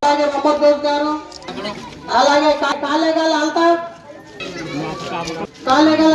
అలాగే మొహమ్మద్ గారు అలాగే కా- కాలేగాల అంతా కాలేగాల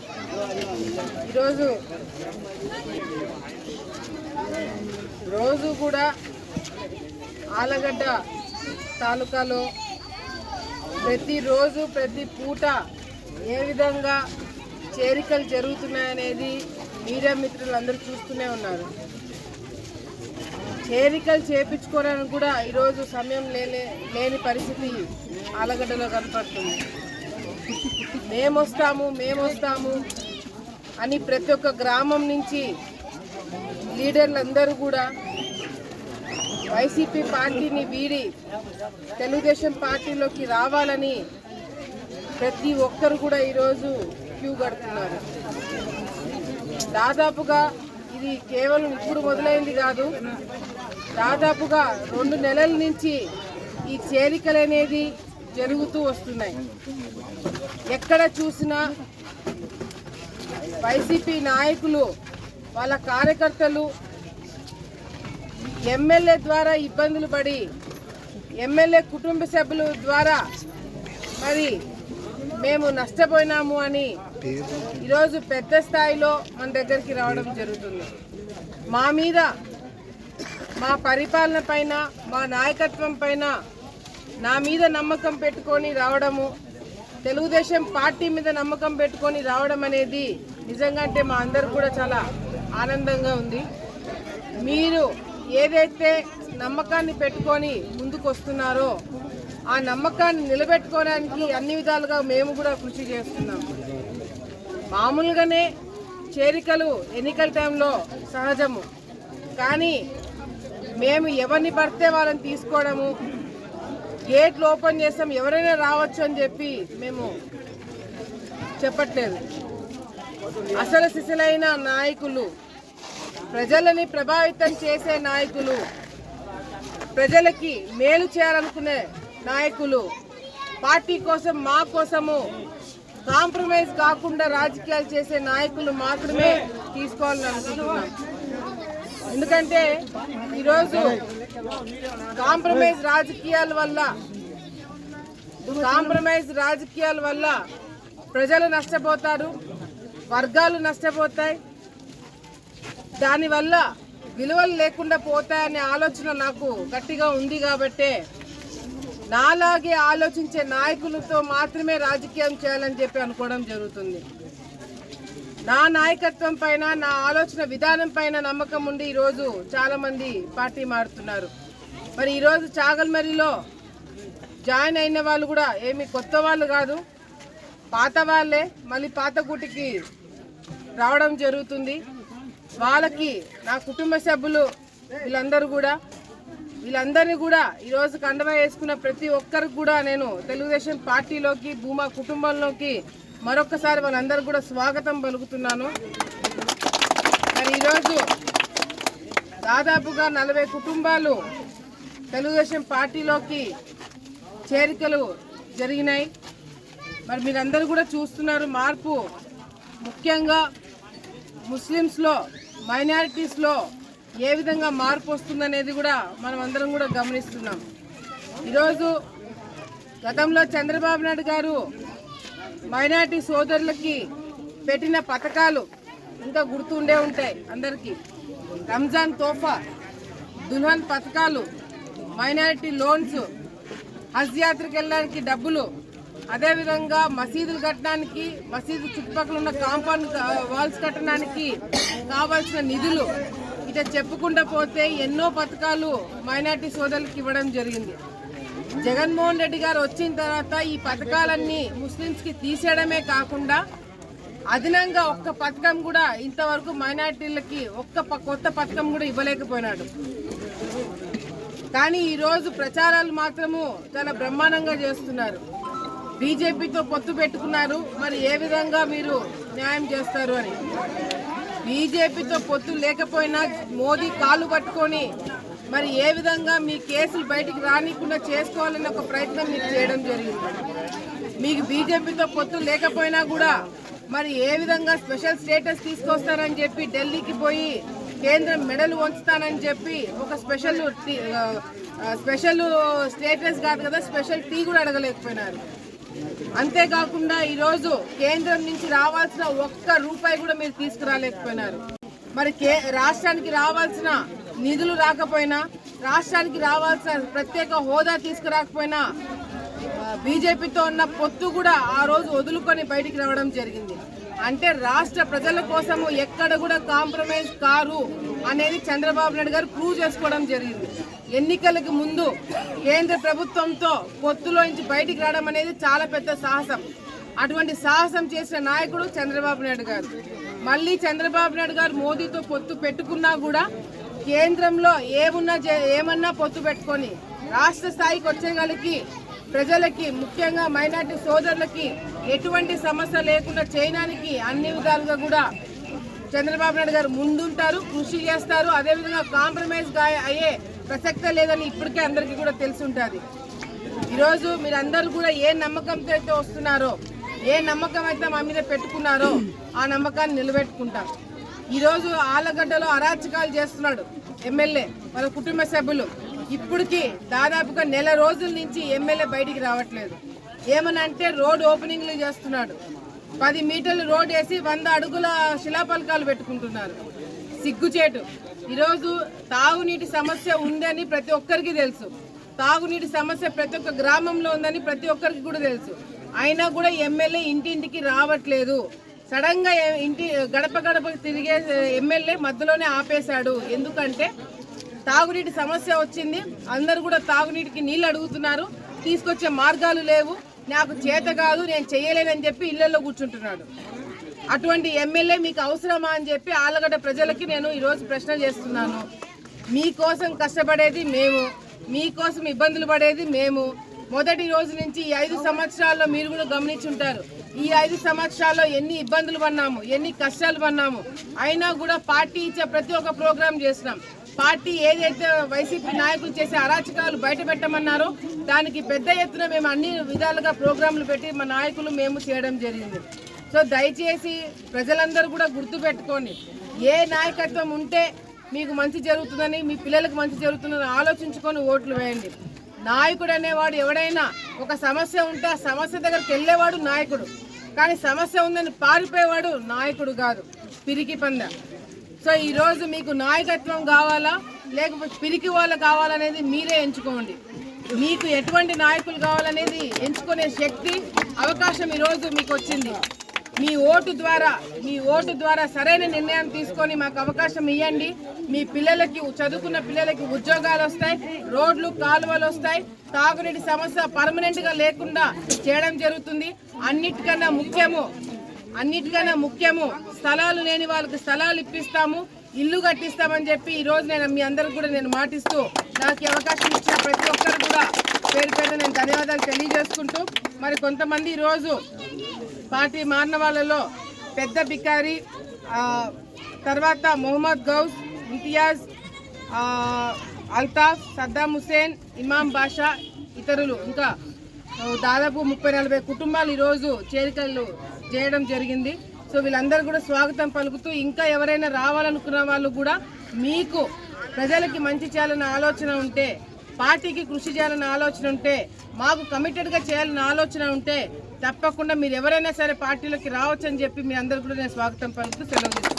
ఈరోజు రోజు కూడా ఆలగడ్డ తాలూకాలో ప్రతిరోజు ప్రతి పూట ఏ విధంగా చేరికలు జరుగుతున్నాయనేది మీడియా మిత్రులు అందరూ చూస్తూనే ఉన్నారు. చేరికలు చేపించుకోవడానికి కూడా ఈరోజు సమయం లేని లేని పరిస్థితి ఆలగడ్డలో కనపడుతుంది. మేమొస్తాము మేమొస్తాము. అని ప్రతి ఒక్క గ్రామం నుంచి లీడర్లందరూ కూడా వైసీపీ పార్టీని వీడి తెలుగుదేశం పార్టీలోకి రావాలని ప్రతి ఒక్కరు కూడా ఈరోజు క్యూ కడుతున్నారు. దాదాపుగా ఇది కేవలం ఇప్పుడు మొదలైంది కాదు దాదాపుగా రెండు నెలల నుంచి ఈ చేరికలు అనేది జరుగుతూ వస్తున్నాయి. ఎక్కడ చూసినా వైసీపీ నాయకులు వాళ్ళ కార్యకర్తలు ఎమ్మెల్యే ద్వారా ఇబ్బందులు పడి ఎమ్మెల్యే కుటుంబ సభ్యుల ద్వారా మరి మేము నష్టపోయినాము అని ఈరోజు పెద్ద స్థాయిలో మన దగ్గరికి రావడం జరుగుతుంది. మా మీద మా పరిపాలన పైన మా నాయకత్వం పైన నా మీద నమ్మకం పెట్టుకొని రావడము తెలుగుదేశం పార్టీ మీద నమ్మకం పెట్టుకొని రావడం అనేది నిజంగా అంటే మా అందరు కూడా చాలా ఆనందంగా ఉంది. మీరు ఏదైతే నమ్మకాన్ని పెట్టుకొని ముందుకు వస్తున్నారో ఆ నమ్మకాన్ని నిలబెట్టుకోవడానికి అన్ని విధాలుగా మేము కూడా కృషి చేస్తున్నాం. మామూలుగానే చేరికలు ఎన్నికల టైంలో సహజము. కానీ మేము ఎవరిని పడితే వాళ్ళని తీసుకోవడము గేట్లు ఓపెన్ చేస్తాం ఎవరైనా రావచ్చు అని చెప్పి మేము చెప్పట్లేదు. అసలు సిసలైన నాయకులు ప్రజలని ప్రభావితం చేసే నాయకులు ప్రజలకి మేలు చేయాలనుకునే నాయకులు పార్టీ కోసం మా కోసము కాంప్రమైజ్ కాకుండా రాజకీయాలు చేసే నాయకులు మాత్రమే తీసుకోవాలని అనుకుంటున్నాం. ఎందుకంటే ఈరోజు కాంప్రమైజ్ రాజకీయాల వల్ల కాంప్రమైజ్ రాజకీయాల వల్ల ప్రజలు నష్టపోతారు వర్గాలు నష్టపోతాయి. దానివల్ల విలువలు లేకుండా పోతాయనే ఆలోచన నాకు గట్టిగా ఉంది కాబట్టే నాలాగే ఆలోచించే నాయకులతో మాత్రమే రాజకీయం చేయాలని చెప్పి అనుకోవడం జరుగుతుంది. నా నాయకత్వం పైన నా ఆలోచన విధానం పైన నమ్మకం ఉండి ఈరోజు చాలామంది పార్టీ మారుతున్నారు. మరి ఈరోజు చాగల్మరిలో జాయిన్ అయిన వాళ్ళు కూడా ఏమి కొత్త వాళ్ళు కాదు. పాత వాళ్ళే మళ్ళీ పాత గుటికి రావడం జరుగుతుంది. వాళ్ళకి నా కుటుంబ సభ్యులు వీళ్ళందరూ కూడా వీళ్ళందరినీ కూడా ఈరోజు కండవ వేసుకున్న ప్రతి ఒక్కరికి కూడా నేను తెలుగుదేశం పార్టీలోకి భూమా కుటుంబంలోకి మరొకసారి వాళ్ళందరూ కూడా స్వాగతం పలుకుతున్నాను. మరి ఈరోజు దాదాపుగా నలభై కుటుంబాలు తెలుగుదేశం పార్టీలోకి చేరికలు జరిగినాయి. మరి మీరందరూ కూడా చూస్తున్నారు మార్పు. ముఖ్యంగా ముస్లిమ్స్లో మైనారిటీస్లో ఏ విధంగా మార్పు వస్తుందనేది కూడా మనం అందరం కూడా గమనిస్తున్నాం. ఈరోజు గతంలో చంద్రబాబు నాయుడు గారు మైనారిటీ సోదరులకి పెట్టిన పథకాలు ఇంకా గుర్తుండే ఉంటాయి అందరికీ. రంజాన్ తోఫా దుల్హన్ పథకాలు మైనారిటీ లోన్స్ హజ్ యాత్రకు వెళ్ళడానికి డబ్బులు అదేవిధంగా మసీదులు కట్టడానికి మసీదు చుట్టుపక్కల ఉన్న కాంపౌండ్ వాల్స్ కట్టడానికి కావాల్సిన నిధులు ఇట చెప్పుకుంటూ పోతే ఎన్నో పథకాలు మైనార్టీ సోదరులకు ఇవ్వడం జరిగింది. జగన్మోహన్ రెడ్డి గారు వచ్చిన తర్వాత ఈ పథకాలన్నీ ముస్లింస్కి తీసేయడమే కాకుండా అదనంగా ఒక్క పథకం కూడా ఇంతవరకు మైనార్టీలకి ఒక్క ప- కొత్త పథకం కూడా ఇవ్వలేకపోయినాడు. కానీ ఈరోజు ప్రచారాలు మాత్రము చాలా బ్రహ్మాండంగా చేస్తున్నారు. బీజేపీతో పొత్తు పెట్టుకున్నారు. మరి ఏ విధంగా మీరు న్యాయం చేస్తారు అని? బీజేపీతో పొత్తు లేకపోయినా మోదీ కాలు పట్టుకొని మరి ఏ విధంగా మీ కేసులు బయటికి రానికుండా చేసుకోవాలని ఒక ప్రయత్నం మీకు చేయడం జరిగింది. మీకు బీజేపీతో పొత్తు లేకపోయినా కూడా మరి ఏ విధంగా స్పెషల్ స్టేటస్ తీసుకొస్తారని చెప్పి ఢిల్లీకి పోయి కేంద్రం మెడలు వంచుతానని చెప్పి ఒక స్పెషల్ టీ- స్పెషల్ స్టేటస్ కాదు కదా స్పెషల్ టీ కూడా అడగలేకపోయినారు. అంతేకాకుండా ఈరోజు కేంద్రం నుంచి రావాల్సిన ఒక్క రూపాయి కూడా మీరు తీసుకురాలేకపోయినారు. మరి కే రాష్ట్రానికి రావాల్సిన నిధులు రాకపోయినా రాష్ట్రానికి రావాల్సిన ప్రత్యేక హోదా తీసుకురాకపోయినా బీజేపీతో ఉన్న పొత్తు కూడా ఆ రోజు వదులుకొని బయటికి రావడం జరిగింది. అంటే రాష్ట్ర ప్రజల కోసము ఎక్కడ కూడా కాంప్రమైజ్ కారు అనేది చంద్రబాబు నాయుడు గారు ప్రూవ్ చేసుకోవడం జరిగింది. ఎన్నికలకు ముందు కేంద్ర ప్రభుత్వంతో పొత్తులో నుంచి బయటికి రావడం అనేది చాలా పెద్ద సాహసం. అటువంటి సాహసం చేసిన నాయకుడు చంద్రబాబు నాయుడు గారు. మళ్ళీ చంద్రబాబు నాయుడు గారు మోదీతో పొత్తు పెట్టుకున్నా కూడా కేంద్రంలో ఏమున్నా ఏమన్నా పొత్తు పెట్టుకొని రాష్ట్ర స్థాయికి వచ్చేగలికి ప్రజలకి ముఖ్యంగా మైనార్టీ సోదరులకి ఎటువంటి సమస్య లేకుండా చేయడానికి అన్ని విధాలుగా కూడా చంద్రబాబు నాయుడు గారు ముందుంటారు కృషి చేస్తారు. అదేవిధంగా కాంప్రమైజ్ అయ్యే ప్రసక్తే లేదని ఇప్పటికే అందరికీ కూడా తెలిసి ఉంటుంది ఈరోజు మీరందరూ కూడా ఏ నమ్మకంతో అయితే వస్తున్నారో ఏ నమ్మకం అయితే మా మీద పెట్టుకున్నారో ఆ నమ్మకాన్ని నిలబెట్టుకుంటాం. ఈరోజు ఆలగడ్డలో అరాచకాలు చేస్తున్నాడు ఎమ్మెల్యే వాళ్ళ కుటుంబ సభ్యులు. ఇప్పటికీ దాదాపుగా నెల రోజుల నుంచి ఎమ్మెల్యే బయటికి రావట్లేదు. ఏమనంటే రోడ్ ఓపెనింగ్లు చేస్తున్నాడు. పది మీటర్లు రోడ్ వేసి వంద అడుగుల శిలాపలకాలు పెట్టుకుంటున్నారు. సిగ్గుచేటు. ఈరోజు తాగునీటి సమస్య ఉందని ప్రతి ఒక్కరికి తెలుసు. తాగునీటి సమస్య ప్రతి ఒక్క గ్రామంలో ఉందని ప్రతి ఒక్కరికి కూడా తెలుసు. అయినా కూడా ఎమ్మెల్యే ఇంటింటికి రావట్లేదు. సడన్గా ఇంటి గడప గడప తిరిగే ఎమ్మెల్యే మధ్యలోనే ఆపేశాడు. ఎందుకంటే తాగునీటి సమస్య వచ్చింది. అందరూ కూడా తాగునీటికి నీళ్ళు అడుగుతున్నారు. తీసుకొచ్చే మార్గాలు లేవు. నాకు చేత కాదు నేను చేయలేనని చెప్పి ఇళ్ళలో కూర్చుంటున్నాడు. అటువంటి ఎమ్మెల్యే మీకు అవసరమా అని చెప్పి ఆలగడ్డ ప్రజలకి నేను ఈరోజు ప్రశ్న చేస్తున్నాను. మీకోసం కష్టపడేది మేము మీకోసం ఇబ్బందులు పడేది మేము. మొదటి రోజు నుంచి ఈ ఐదు సంవత్సరాల్లో మీరు కూడా గమనించుంటారు. ఈ ఐదు సంవత్సరాల్లో ఎన్ని ఇబ్బందులు పన్నాము ఎన్ని కష్టాలు పన్నాము అయినా కూడా పార్టీ ఇచ్చే ప్రతి ఒక్క ప్రోగ్రాం చేసినాం. పార్టీ ఏదైతే వైసీపీ నాయకులు చేసే అరాచకాలు బయట పెట్టమన్నారో దానికి పెద్ద ఎత్తున మేము అన్ని విధాలుగా ప్రోగ్రాంలు పెట్టి మా నాయకులు మేము చేయడం జరిగింది. సో దయచేసి ప్రజలందరూ కూడా గుర్తుపెట్టుకోండి ఏ నాయకత్వం ఉంటే మీకు మంచి జరుగుతుందని మీ పిల్లలకు మంచి జరుగుతుందని ఆలోచించుకొని ఓట్లు వేయండి. నాయకుడు అనేవాడు ఎవడైనా ఒక సమస్య ఉంటే ఆ సమస్య దగ్గరికి వెళ్ళేవాడు నాయకుడు. కానీ సమస్య ఉందని పారిపోయేవాడు నాయకుడు కాదు. పిరికి పంద. సో ఈరోజు మీకు నాయకత్వం కావాలా? లేకపోతే పిరికి వాళ్ళు కావాలనేది మీరే ఎంచుకోండి. మీకు ఎటువంటి నాయకులు కావాలనేది ఎంచుకునే శక్తి అవకాశం ఈరోజు మీకు వచ్చింది. మీ ఓటు ద్వారా మీ ఓటు ద్వారా సరైన నిర్ణయం తీసుకొని మాకు అవకాశం ఇవ్వండి మీ పిల్లలకి చదువుకున్న పిల్లలకి ఉద్యోగాలు వస్తాయి రోడ్లు కాలువలు వస్తాయి. తాగునీటి సమస్య పర్మనెంట్గా లేకుండా చేయడం జరుగుతుంది. అన్నిటికన్నా ముఖ్యము అన్నిటికన్నా ముఖ్యము స్థలాలు లేని వాళ్ళకి స్థలాలు ఇప్పిస్తాము ఇల్లు కట్టిస్తామని చెప్పి ఈ రోజు నేను మీ అందరికి కూడా నేను మాటిస్తూ నాకు అవకాశం ఇచ్చిన ప్రతి ఒక్కరు కూడా పేరు పేరు నేను ధన్యవాదాలు తెలియజేసుకుంటూ మరి కొంతమంది ఈరోజు పార్టీ మారిన వాళ్ళలో పెద్ద బికారి తర్వాత మొహమ్మద్ గౌస్ ఇంతియాజ్ అల్తాఫ్ సద్దాం హుసేన్ ఇమాం బాషా ఇతరులు. ఇంకా దాదాపు ముప్పై నలభై కుటుంబాలు ఈరోజు చేరికలు చేయడం జరిగింది. సో వీళ్ళందరూ కూడా స్వాగతం పలుకుతూ ఇంకా ఎవరైనా రావాలనుకున్న వాళ్ళు కూడా మీకు ప్రజలకి మంచి చేయాలన్న ఆలోచన ఉంటే పార్టీకి కృషి చేయాలన్న ఆలోచన ఉంటే మాకు కమిటెడ్గా చేయాలన్న ఆలోచన ఉంటే తప్పకుండా మీరు ఎవరైనా సరే పార్టీలోకి రావచ్చని చెప్పి మీ అందరు కూడా నేను స్వాగతం పలుకుతూ సెలవు